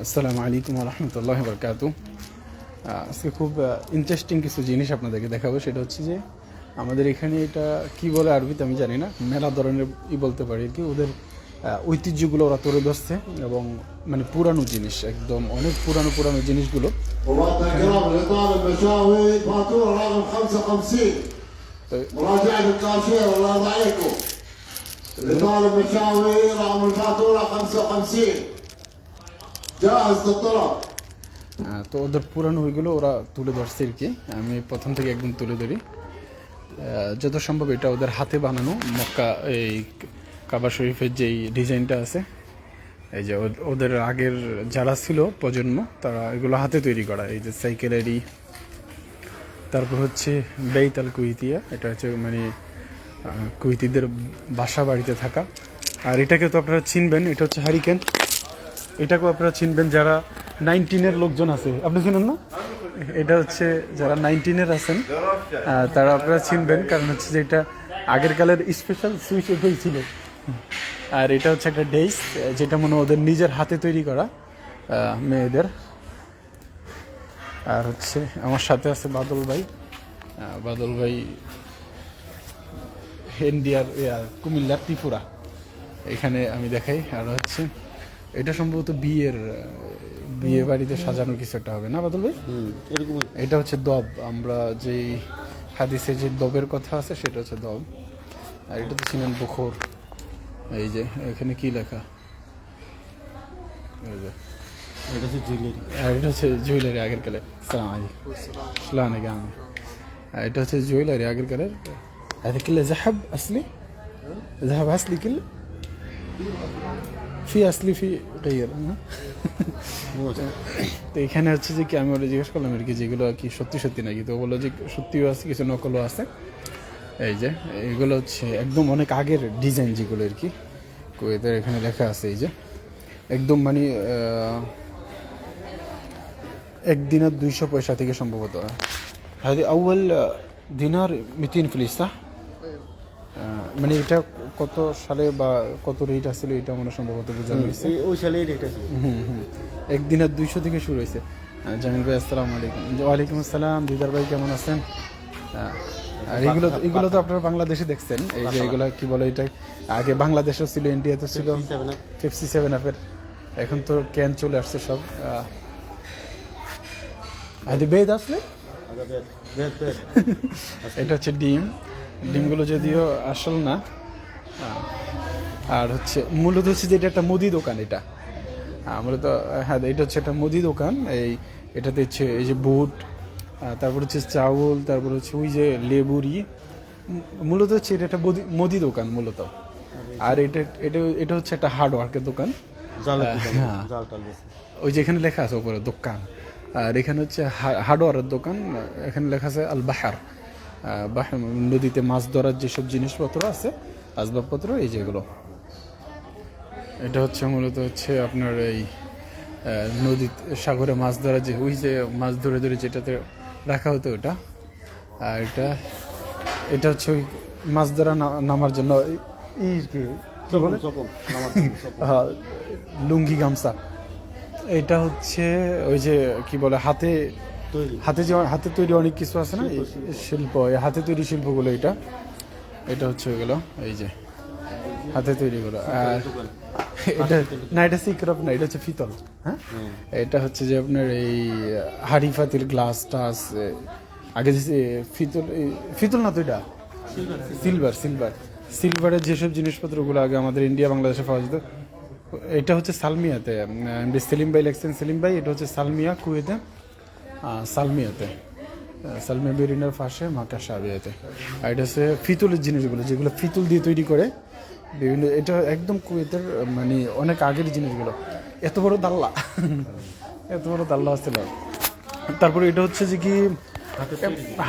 আসসালামু আলাইকুম রহমতুল্লাহ বরকাত আজকে খুব ইন্টারেস্টিং কিছু জিনিস আপনাদেরকে দেখাবো সেটা হচ্ছে যে আমাদের এখানে এটা কি বলে আরবিতে আমি জানি না মেলা ধরনের ই বলতে পারি আর কি ওদের আহ, ঐতিহ্যগুলো ওরা তুলে ধরছে এবং মানে পুরানো জিনিস একদম অনেক পুরানো পুরানো জিনিসগুলো وقت الكرام لطالب مشاوي فاتورة رقم 55 তো مراجعة الكاشير الله يرضى عليكم لطالب مشاوي رقم الفاتورة 55 جاهز للطلب আহ, তো ওদের পুরানো ওইগুলো ওরা তুলে ধরছে আর কি। আমি প্রথম থেকে একদম তুলে ধরি। যত সম্ভব এটা ওদের হাতে বানানো, মক্কা, এই কাবা শরীফের যেই ডিজাইনটা আছে। এই যে ওদ- ওদের আগের যারা ছিল প্রজন্ম, তারা এগুলো হাতে তৈরি করা। এই যে সাইকেলেরই তারপর হচ্ছে বেইতাল কুইতিয়া। এটা হচ্ছে মানে কুইতিদের বাসা বাড়িতে থাকা। আর এটাকে তো আপনারা চিনবেন, এটা হচ্ছে হারিকেন। এটাকেও আপনারা চিনবেন যারা নাইনটিনের লোকজন আছে। আপনি চিনেন না? এটা হচ্ছে যারা নাইনটিনের আছেন তারা আপনারা চিনবেন। কারণ হচ্ছে যে এটা আগের কালের স্পেশাল সুইচ এটাই ছিল। আর এটা হচ্ছে একটা ডেইস যেটা মনে ওদের নিজের হাতে তৈরি করা মেয়েদের। আর হচ্ছে আমার সাথে আছে বাদল ভাই। বাদল ভাই ইন্ডিয়ার ইয়া, কুমিল্লার ত্রিপুরা। এখানে আমি দেখাই। আর হচ্ছে এটা সম্ভবত বিয়ের আহ, বিয়ে বাড়িতে সাজানো কিছু একটা হবে না বাদল ভাই এরকম এটা হচ্ছে দব আমরা যেই হাদিসে যে দবের কথা আছে সেটা হচ্ছে দব আর এটা তো ছিলেন বখর এই যে এখানে কি লেখা এই যে এটা হচ্ছে জুয়েলারি আর এটা হচ্ছে জুয়েলারি আগের কালে সালাম আলাইকুম সালাম আলাইকুম আর এটা হচ্ছে জুয়েলারি আগের কালের هذا كله ذهب اصلي ذهب اصلي كله في اصلي في غير ها؟ তো এখানে হচ্ছে যে কি আমি ওরা জিজ্ঞেস করলাম আর কি যেগুলো আর কি সত্যি সত্যি নাকি তো ও বললো যে সত্যিও আছে কিছু নকলও আছে এই যে এগুলো হচ্ছে একদম অনেক আগের ডিজাইন যেগুলো আর কি কুয়েতের এখানে লেখা আছে এই যে একদম মানে আহ, এক দিনার দুইশো পয়সা থেকে সম্ভবত هذه أول দিনার মিতিন ফিলিস صح؟ মানে এটা কত সালে বা কত রেট আসলে এটা হয় সম্ভবত বোঝানো হয়েছে ওই সালে রেট ছিল হুম হুম একদিন আর দুইশো থেকে শুরু হয়েছে জামিল ভাই আসসালামু আলাইকুম। ওয়ালাইকুম আসসালাম। দিদার ভাই কেমন আছেন? আর এগুলো এগুলো তো আপনারা বাংলাদেশে দেখছেন। এই যে এগুলো কি বলে এটা? আগে বাংলাদেশেও ছিল ইন্ডিয়াতে ছিল। ফিফটি সেভেন আপের এখন তো ক্যান চলে আসছে সব। আদি বেদ আসলে এটা হচ্ছে ডিম। ডিমগুলো যদিও আসল না আর হচ্ছে মূলত হচ্ছে যে এটা একটা মুদি দোকান এটা। মূলত হ্যাঁ এটা হচ্ছে একটা মুদি দোকান এই এটাতে হচ্ছে এই যে বুট তারপর হচ্ছে চাউল তারপর হচ্ছে ওই যে লেবুরি মূলত হচ্ছে এটা একটা মুদি- দোকান মূলত। আর এটা এটা এটা হচ্ছে একটা হার্ডওয়ার্কের দোকান। হ্যাঁ। ওই যে এখানে লেখা আছে উপরে দোকান। আর এখানে হচ্ছে হার্ডওয়ারের দোকান এখানে লেখা আছে আল বাহার বাহার নদীতে মাছ ধরার যেসব জিনিসপত্র আছে আসবাবপত্র এই যেগুলো এটা হচ্ছে মূলত হচ্ছে আপনার এই নদী সাগরে মাছ ধরার যে ওই যে মাছ ধরে ধরে যেটাতে রাখা হতো ওটা। আর এটা এটা হচ্ছে ওই মাছ ধরা নামার জন্য হ্যাঁ, লুঙ্গি গামছা। এটা হচ্ছে ওই যে কি বলে হাতে হাতে যে হাতে তৈরি অনেক কিছু আছে না? শিল্প এই হাতে তৈরি শিল্পগুলো এটা। এটা হচ্ছে ওইগুলো এই যে হাতে তৈরি গুলো আর এটা না এটা সিক্রপ না এটা হচ্ছে ফিতল হ্যাঁ? এটা হচ্ছে যে আপনার এই হাড়ি ফাতিল গ্লাস টাস আগে যে ফিতল ফিতল না তো এটা? Silver silver. সিলভারের যেসব জিনিসপত্রগুলো আগে আমাদের ইন্ডিয়া বাংলাদেশে পাওয়া যেত এটা হচ্ছে সালমিয়াতে সেলিম ভাই লেখছেন। সেলিম ভাই এটা হচ্ছে সালমিয়া কুয়েতে। সালমিয়াতে সালমিয়া বেরিনার পাশে মাকা সাবিয়াতে আর এটা হচ্ছে ফিতুলের জিনিসগুলো যেগুলো ফিতুল দিয়ে তৈরি করে বিভিন্ন এটা একদম কুয়েতের মানে অনেক আগের জিনিসগুলো এত বড় দাল্লা এত বড় দাল্লা ছিল তারপরে এটা হচ্ছে যে কি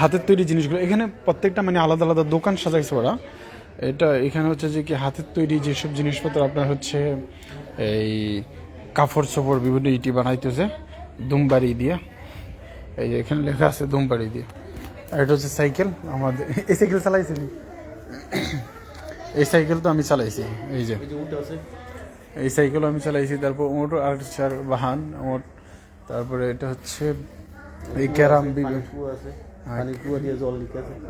হাতের তৈরি জিনিসগুলো এখানে প্রত্যেকটা মানে আলাদা আলাদা দোকান সাজাইছে ওরা এটা এখানে হচ্ছে যে কি হাতের তৈরি যেসব জিনিসপত্র আপনার হচ্ছে এই কাপড় চোপড় বিভিন্ন ইটি বানাইতেছে দুমবাড়ি দিয়ে এই যে এখানে লেখা আছে দুমবাড়ি দিয়ে। আর এটা হচ্ছে সাইকেল আমাদের এই সাইকেল চালাইছি নি? এই সাইকেল তো আমি চালাইছি এই যে। এই যে উঠে আছে। এই সাইকেল আমি চালাইছি তারপর ওর আর চার বাহান ওর তারপরে এটা হচ্ছে এই ক্যারাম লিখেছে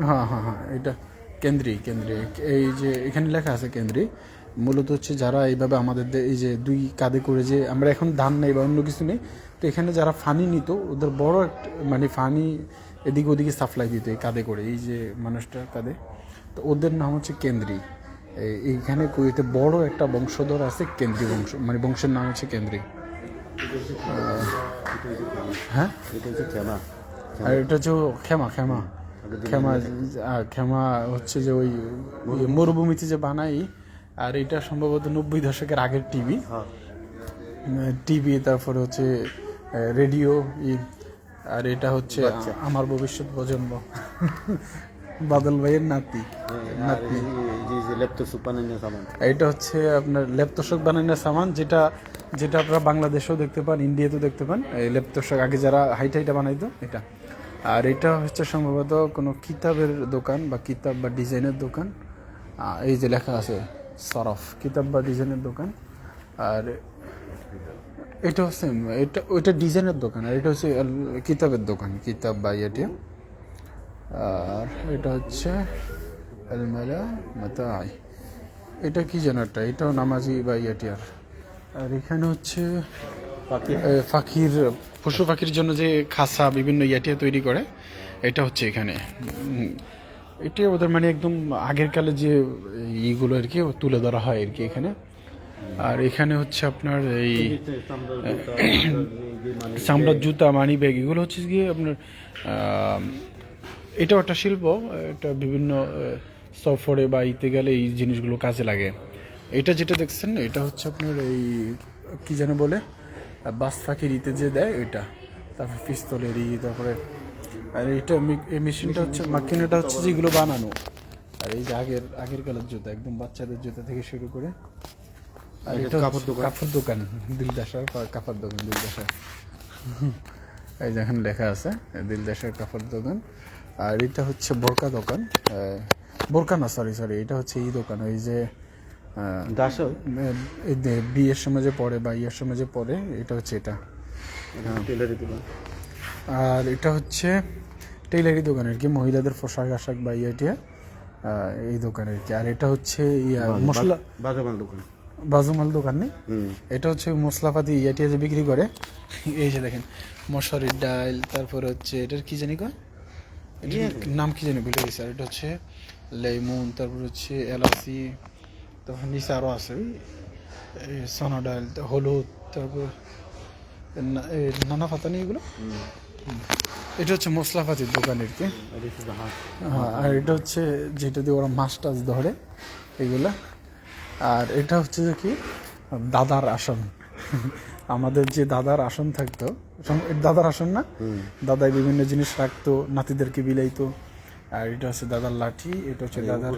হ্যাঁ। হ্যাঁ হ্যাঁ এটা কেন্দ্রি কেন্দ্রি। এই যে এখানে লেখা আছে কেন্দ্রি। মূলত হচ্ছে যারা এইভাবে আমাদের এই যে দুই কাঁধে করে যে আমরা এখন ধান নেই বা অন্য কিছু নেই তো এখানে যারা ফানি নিত ওদের বড় একটা মানে ফানি এদিকে ওদিকে সাপ্লাই দিত এই কাঁধে করে এই যে মানুষটার কাঁধে। তো ওদের নাম হচ্ছে কেন্দ্রি। এইখানে কুয়েতে বড় একটা বংশধর আছে কেন্দ্রি বংশ মানে বংশের নাম হচ্ছে কেন্দ্রি। হ্যাঁ? এটা হচ্ছে ক্ষমা আর এটা হচ্ছে ক্ষমা ক্ষমা। ক্ষমা ক্ষমা হচ্ছে যে ওই ওই মরুভূমিতে যে বানাই আর এটা সম্ভবত নব্বই দশকের আগের টিভি। হ্যাঁ। টিভি তারপরে হচ্ছে রেডিও ঈদ আর এটা হচ্ছে আমার ভবিষ্যৎ প্রজন্ম। বাদল ভাইয়ের নাতি আর এই যে- যে ল্যাপটপ সুপানের সামান এটা হচ্ছে আপনার লেপ তোষক বানানোর সামান যেটা যেটা আপনারা বাংলাদেশেও দেখতে পান ইন্ডিয়াতেও দেখতে পান। এই লেপ আগে যারা হাইট হাইটা বানাইতো এটা। আর এটা হচ্ছে সম্ভবত কোনো কিতাবের দোকান বা কিতাব বা ডিজাইনের দোকান। এই যে লেখা আছে সরফ কিতাব বা ডিজাইনের দোকান। আর এটা হচ্ছে এটা ওইটা ডিজাইনের দোকান আর এটা হচ্ছে কিতাবের দোকান কিতাব বা ইয়েটি আর এটা হচ্ছে আলমালা মাতাই। এটা কি একটা এটাও নামাজি বা ইয়াটিয়ার আর এখানে হচ্ছে পাখি পাখির পশু পাখির জন্য যে খাসা বিভিন্ন ইয়াটিয়া তৈরি করে এটা হচ্ছে এখানে। এটা ওদের মানে একদম আগের কালে যে ইগুলো আর কি তুলে ধরা হয় আর কি এখানে। আর এখানে হচ্ছে আপনার এই চামড়ার জুতা মানি ব্যাগ। এগুলো হচ্ছে গিয়ে আপনার এটাও একটা শিল্প এটা বিভিন্ন সফরে বা ইতে গেলে এই জিনিসগুলো কাজে লাগে। এটা যেটা দেখছেন এটা হচ্ছে আপনার এই কি যেন বলে বাস ফাঁকির ইতে যে দেয় ওইটা। তারপর পিস্তলের ই তারপরে আর এটা এই মেশিনটা হচ্ছে মাকিনাটা হচ্ছে যেগুলো বানানো। আর এই যে আগের আগের কালের জুতা একদম বাচ্চাদের জুতা থেকে শুরু করে কাপড় দোকান। দিলদাসার কাপড় দোকান দিলদাসার এই যে এখানে লেখা আছে দিলদাসার কাপড় দোকান। আর এটা হচ্ছে বোরকা দোকান। বোরকা না সরি সরি এটা হচ্ছে এই দোকান। ওই যে দাস এই বিয়ের সময় যে পরে বা ইয়ের সময় যে পরে এটা হচ্ছে এটা। আর এটা হচ্ছে টেইলারি দোকান আর কি মহিলাদের পোশাক আশাক বা ইয়েটিয়া এই দোকান আর কি। আর এটা হচ্ছে ইয়া মশলা বাজাবান দোকান। বাজুমাল দোকান নেই? এটা হচ্ছে মশলাপাতি ইয়াটিয়া যে বিক্রি করে। এই যে দেখেন মশারির ডাল তারপর হচ্ছে এটার কি জানি কয়? এটার নাম কি জানি ভুলে গেছে আর এটা হচ্ছে লেমন তারপর হচ্ছে এলাচি তারপর নিচে আরও আছে সোনা ডাল হলুদ তারপর এই নানা পাতা নেই এগুলো? এটা হচ্ছে মশলাপাতির দোকান আর কি। হ্যাঁ, আর এটা হচ্ছে যেটা দিয়ে ওরা মাছ টাছ ধরে এগুলা। আর এটা হচ্ছে যে কি? দাদার আসন। আমাদের যে দাদার আসন থাকতো দাদার আসন না? দাদাই বিভিন্ন জিনিস রাখতো নাতিদেরকে বিলাইতো। আর এটা হচ্ছে দাদার লাঠি এটা হচ্ছে দাদার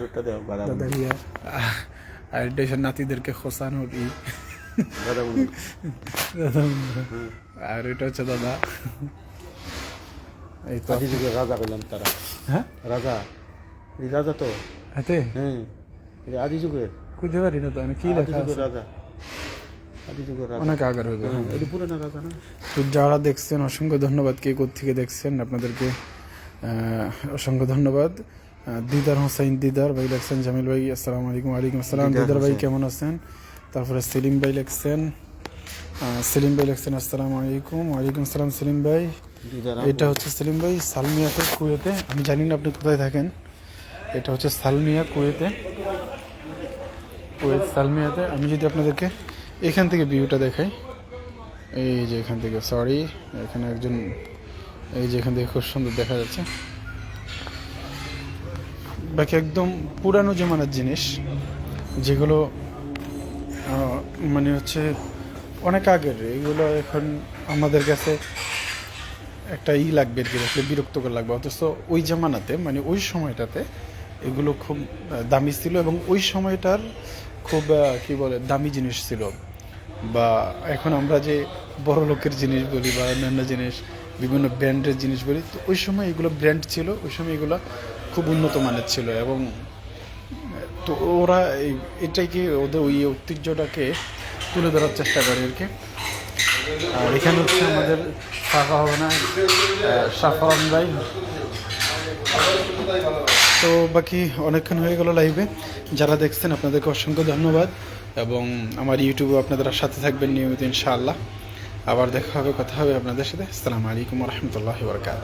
দাদার ইয়া। আর এটা হচ্ছে নাতিদেরকে খোসানোর ই। দাদা আর এটা হচ্ছে দাদা। এই তো। রাজা করলাম তারা। হ্যাঁ? রাজা। এই রাজা তো? হাতে? হ্যাঁ। আদি যুগের খুঁজতে পারি না তো আমি কি লেখা রাজা অনেক আগের হ্যাঁ, না তো যারা দেখছেন অসংখ্য ধন্যবাদ কে থেকে দেখছেন আপনাদেরকে অসংখ্য ধন্যবাদ দিদার হোসাইন দিদার ভাই লেখছেন জামিল ভাই আসসালামু আলাইকুম ওয়ালাইকুম আসসালাম দিদার দিদার ভাই কেমন আছেন তারপরে সেলিম ভাই লেখছেন সেলিম ভাই লেখছেন আসসালামু আলাইকুম ওয়ালাইকুম আসসালাম সেলিম ভাই এটা হচ্ছে সেলিম ভাই সালমিয়াতে কুয়েতে। আমি জানি না আপনি কোথায় থাকেন। এটা হচ্ছে সালমিয়া কুয়েতে। কুয়েত সালমিয়াতে আমি যদি আপনাদেরকে এখান থেকে ভিউটা দেখাই, এই যে এখান থেকে সরি এখানে একজন, এই যে এখান থেকে খুব সুন্দর দেখা যাচ্ছে। বাকি একদম পুরানো জমানার জিনিস, যেগুলো মানে হচ্ছে অনেক আগের, এগুলো এখন আমাদের কাছে একটা ই লাগবে আর কি, আসলে বিরক্তকর লাগবে। অথচ ওই জামানাতে মানে ওই সময়টাতে এগুলো খুব দামি ছিল এবং ওই সময়টার খুব কি বলে, দামি জিনিস ছিল। বা এখন আমরা যে বড় লোকের জিনিস বলি বা অন্যান্য জিনিস, বিভিন্ন ব্র্যান্ডের জিনিস বলি, তো ওই সময় এগুলো ব্র্যান্ড ছিল, ওই সময় এগুলো খুব উন্নত মানের ছিল এবং, তো ওরা এটাকে ওদের ওই ঐতিহ্যটাকে তুলে ধরার চেষ্টা করে আর কি। আর এখানে হচ্ছে আমাদের থাকা হবে না সাফরান ভাই। তো বাকি অনেকক্ষণ হয়ে গেল লাইভে যারা দেখছেন, আপনাদেরকে অসংখ্য ধন্যবাদ এবং আমার ইউটিউবে আপনাদের সাথে থাকবেন নিয়মিত, ইনশাআল্লাহ। আবার দেখা হবে, কথা হবে আপনাদের সাথে। আসসালামু আলাইকুম রহমতুল্লাহ বরকাত